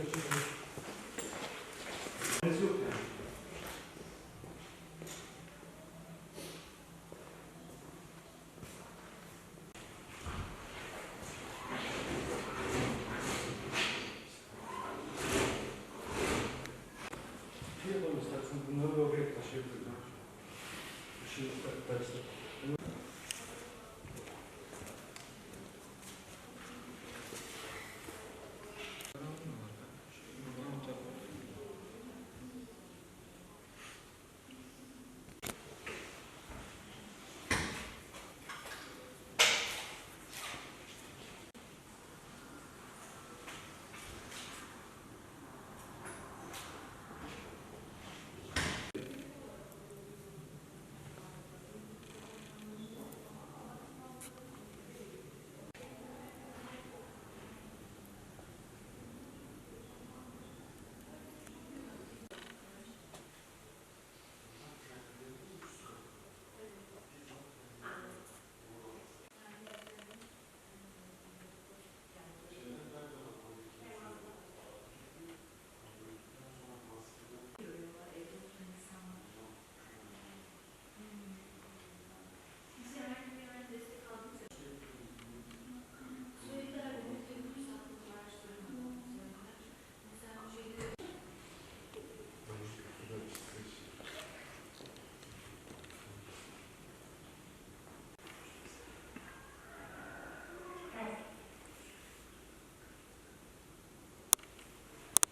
Obrigado.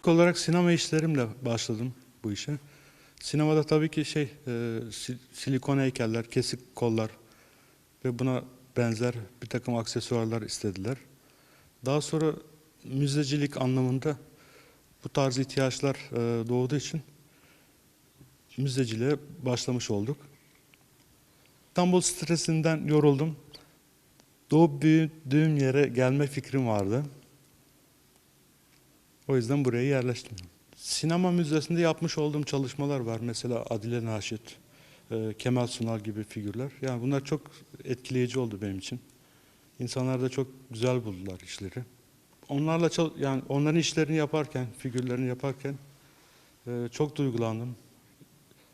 Olarak sinema işlerimle başladım bu işe. Sinemada tabii ki şey e, si- silikon heykeller, kesik kollar ve buna benzer bir takım aksesuarlar istediler. Daha sonra müzecilik anlamında bu tarz ihtiyaçlar e, doğduğu için müzeciliğe başlamış olduk. İstanbul stresinden yoruldum. Doğup büyüdüğüm yere gelme fikrim vardı. O yüzden buraya yerleştim. Sinema Müzesi'nde yapmış olduğum çalışmalar var. Mesela Adile Naşit, e, Kemal Sunal gibi figürler. Yani bunlar çok etkileyici oldu benim için. İnsanlar da çok güzel buldular işleri. Onlarla yani onların işlerini yaparken, figürlerini yaparken e, çok duygulandım.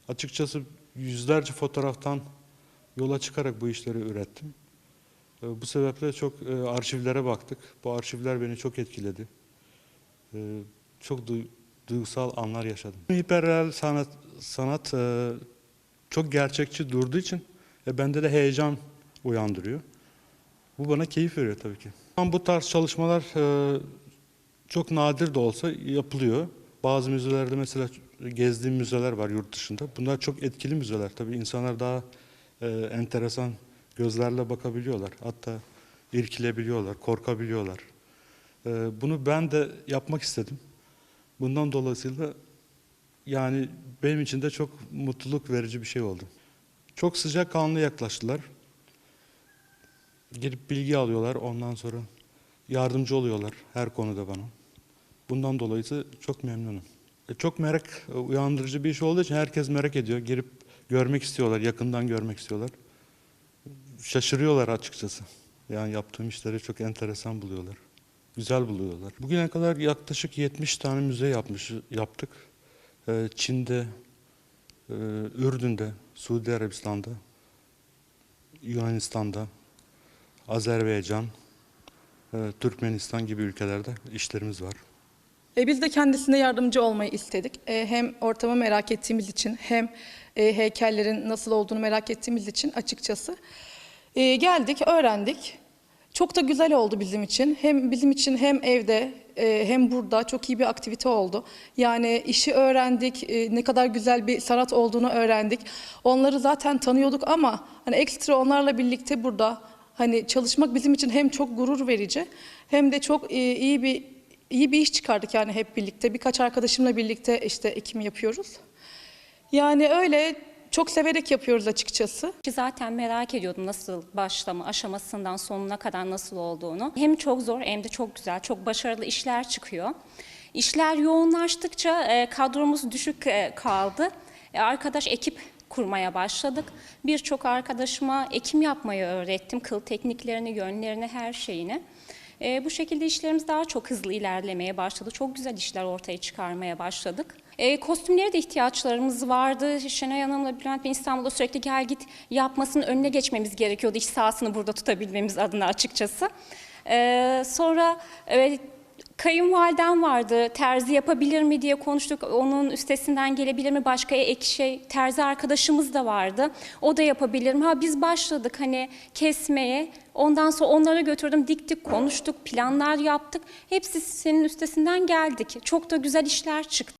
Açıkçası yüzlerce fotoğraftan yola çıkarak bu işleri ürettim. E, Bu sebeple çok arşivlere baktık. Bu arşivler beni çok etkiledi. Ee, çok duy- duygusal anlar yaşadım. Hiperreal sanat sanat e, çok gerçekçi durduğu için e, bende de heyecan uyandırıyor. Bu bana keyif veriyor tabii ki. Ama Bu tarz çalışmalar e, çok nadir de olsa yapılıyor. Bazı müzelerde mesela gezdiğim müzeler var yurt dışında. Bunlar çok etkili müzeler. Tabii insanlar daha e, enteresan gözlerle bakabiliyorlar. Hatta irkilebiliyorlar, korkabiliyorlar. Ee, Bunu ben de yapmak istedim. Bundan dolayısıyla yani benim için de çok mutluluk verici bir şey oldu. Çok sıcakkanlı yaklaştılar. Girip bilgi alıyorlar ondan sonra yardımcı oluyorlar her konuda bana. Bundan dolayı çok memnunum. E, Çok merak uyandırıcı bir iş olduğu için herkes merak ediyor. Girip görmek istiyorlar, yakından görmek istiyorlar. Şaşırıyorlar açıkçası. Yani yaptığım işleri çok enteresan buluyorlar güzel buluyorlar. Bugüne kadar yaklaşık 70 tane müze yapmış yaptık. Ee, Çin'de, e, Ürdün'de, Suudi Arabistan'da, Yunanistan'da, Azerbaycan, e, Türkmenistan gibi ülkelerde işlerimiz var. E, biz de kendisine yardımcı olmayı istedik. E, hem ortamı merak ettiğimiz için hem e, heykellerin nasıl olduğunu merak ettiğimiz için açıkçası. E, geldik, öğrendik. Çok da güzel oldu bizim için. Hem bizim için hem evde e, hem burada çok iyi bir aktivite oldu. Yani işi öğrendik, e, ne kadar güzel bir sanat olduğunu öğrendik. Onları zaten tanıyorduk ama hani ekstra onlarla birlikte burada hani çalışmak bizim için hem çok gurur verici hem de çok e, iyi bir iyi bir iş çıkardık yani hep birlikte. Birkaç arkadaşımla birlikte işte ekim yapıyoruz. Yani öyle çok severek yapıyoruz açıkçası. Zaten merak ediyordum nasıl başlama aşamasından sonuna kadar nasıl olduğunu. Hem çok zor hem de çok güzel, çok başarılı işler çıkıyor. İşler yoğunlaştıkça e, kadromuz düşük e, kaldı. E, Arkadaş ekip kurmaya başladık. Birçok arkadaşıma ekim yapmayı öğrettim. Kıl tekniklerini, yönlerini, her şeyini. E, bu şekilde işlerimiz daha çok hızlı ilerlemeye başladı. Çok güzel işler ortaya çıkarmaya başladık. E, kostümlere de ihtiyaçlarımız vardı. Şenay Hanım'la Bülent Bey İstanbul'da sürekli gel git yapmasının önüne geçmemiz gerekiyordu. İş sahasını burada tutabilmemiz adına açıkçası. E, sonra e, Kayınvalidem vardı, terzi yapabilir mi diye konuştuk. Onun üstesinden gelebilir mi? Başka ek şey, terzi arkadaşımız da vardı. O da yapabilir mi? Ha biz başladık hani kesmeye. Ondan sonra onlara götürdüm, diktik, konuştuk, planlar yaptık. Hepsi senin üstesinden geldik. Çok da güzel işler çıktı.